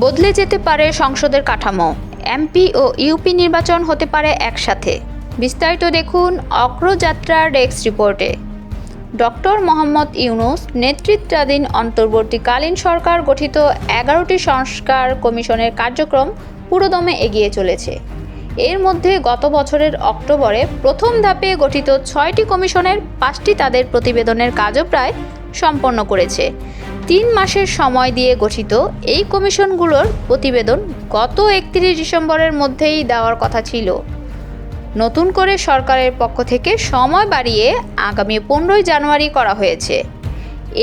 বদলে যেতে পারে সংসদের কাঠামো। এমপি ও ইউপি নির্বাচন হতে পারে একসাথে। বিস্তারিত দেখুন অগ্রযাত্রার ডেস্ক রিপোর্টে। ডক্টর মোহাম্মদ ইউনুস নেতৃত্বাধীন অন্তর্বর্তীকালীন সরকার গঠিত এগারোটি সংস্কার কমিশনের কার্যক্রম পুরোদমে এগিয়ে চলেছে। এর মধ্যে গত বছরের অক্টোবরে প্রথম ধাপে গঠিত ছয়টি কমিশনের পাঁচটি তাদের প্রতিবেদনের কাজও প্রায় সম্পন্ন করেছে। তিন মাসের সময় দিয়ে গঠিত এই কমিশনগুলোর প্রতিবেদন গত একত্রিশ ডিসেম্বরের মধ্যেই দেওয়ার কথা ছিল। নতুন করে সরকারের পক্ষ থেকে সময় বাড়িয়ে আগামী পনেরোই জানুয়ারি করা হয়েছে।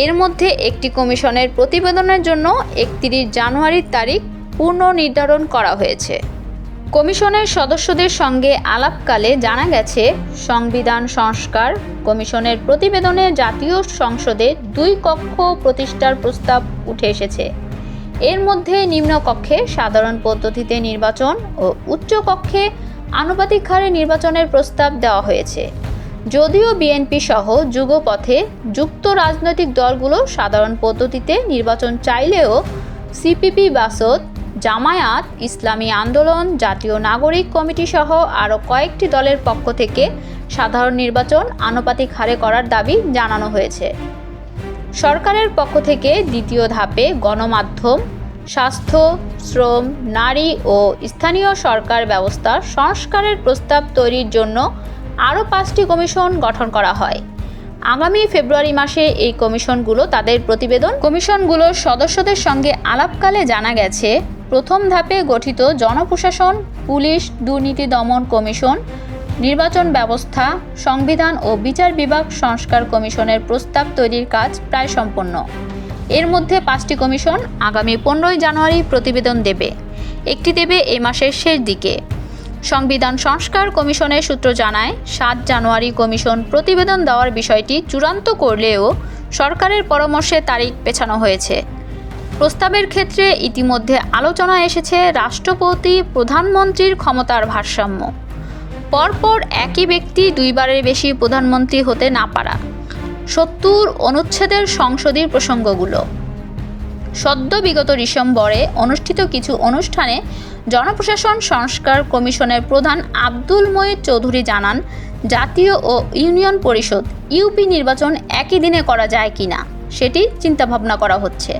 এর মধ্যে একটি কমিশনের প্রতিবেদনের জন্য একত্রিশ জানুয়ারির তারিখ পূর্ণ নির্ধারণ করা হয়েছে। কমিশনের সদস্যদের সঙ্গে আলাপকালে জানা গেছে, সংবিধান সংস্কার কমিশনের প্রতিবেদনে জাতীয় সংসদে দুই কক্ষ প্রতিষ্ঠার প্রস্তাব উঠে এসেছে। এর মধ্যে নিম্ন কক্ষে সাধারণ পদ্ধতিতে নির্বাচন ও উচ্চ কক্ষে আনুপাতিক হারে নির্বাচনের প্রস্তাব দেওয়া হয়েছে। যদিও বিএনপি সহ যুগপথে যুক্ত রাজনৈতিক দলগুলো সাধারণ পদ্ধতিতে নির্বাচন চাইলেও সিপিপি বাসদ জামায়াত, ইসলামী আন্দোলন, জাতীয় নাগরিক কমিটি সহ আরও কয়েকটি দলের পক্ষ থেকে সাধারণ নির্বাচন আনুপাতিক হারে করার দাবি জানানো হয়েছে। সরকারের পক্ষ থেকে দ্বিতীয় ধাপে গণমাধ্যম, স্বাস্থ্য, শ্রম, নারী ও স্থানীয় সরকার ব্যবস্থা সংস্কারের প্রস্তাব তৈরির জন্য আরও পাঁচটি কমিশন গঠন করা হয়। আগামী ফেব্রুয়ারি মাসে এই কমিশনগুলো তাদের প্রতিবেদন কমিশনগুলোর সদস্যদের সঙ্গে আলাপকালে জানা গেছে প্রথম ধাপে গঠিত জনপ্রশাসন, পুলিশ, দুর্নীতি দমন কমিশন, নির্বাচন ব্যবস্থা, সংবিধান ও বিচার বিভাগ সংস্কার কমিশনের প্রস্তাব তৈরির কাজ প্রায় সম্পন্ন। এর মধ্যে পাঁচটি কমিশন আগামী পনেরোই জানুয়ারি প্রতিবেদন দেবে। একটি দেবে এ মাসের শেষ দিকে। সংবিধান সংস্কার কমিশনের সূত্র জানায়, সাত জানুয়ারি কমিশন প্রতিবেদন দেওয়ার বিষয়টি চূড়ান্ত করলেও সরকারের পরামর্শে তারিখ পেছানো হয়েছে। প্রস্তাবের ক্ষেত্রে ইতিমধ্যে আলোচনা এসেছে রাষ্ট্রপতি, প্রধানমন্ত্রীর ক্ষমতার ভারসাম্য। পরপর একই ব্যক্তি দুইবারের বেশি প্রধানমন্ত্রী হতে না পারা। সত্তর অনুচ্ছেদের সংসদীর প্রসঙ্গগুলো। সদ্য বিগত ডিসেম্বরে অনুষ্ঠিত কিছু অনুষ্ঠানে জনপ্রশাসন সংস্কার কমিশনের প্রধান আব্দুল মঈদ চৌধুরী জানান, জাতীয় ও ইউনিয়ন পরিষদ, ইউপি নির্বাচন একই দিনে করা যায় কিনা, সেটি চিন্তাভাবনা করা হচ্ছে।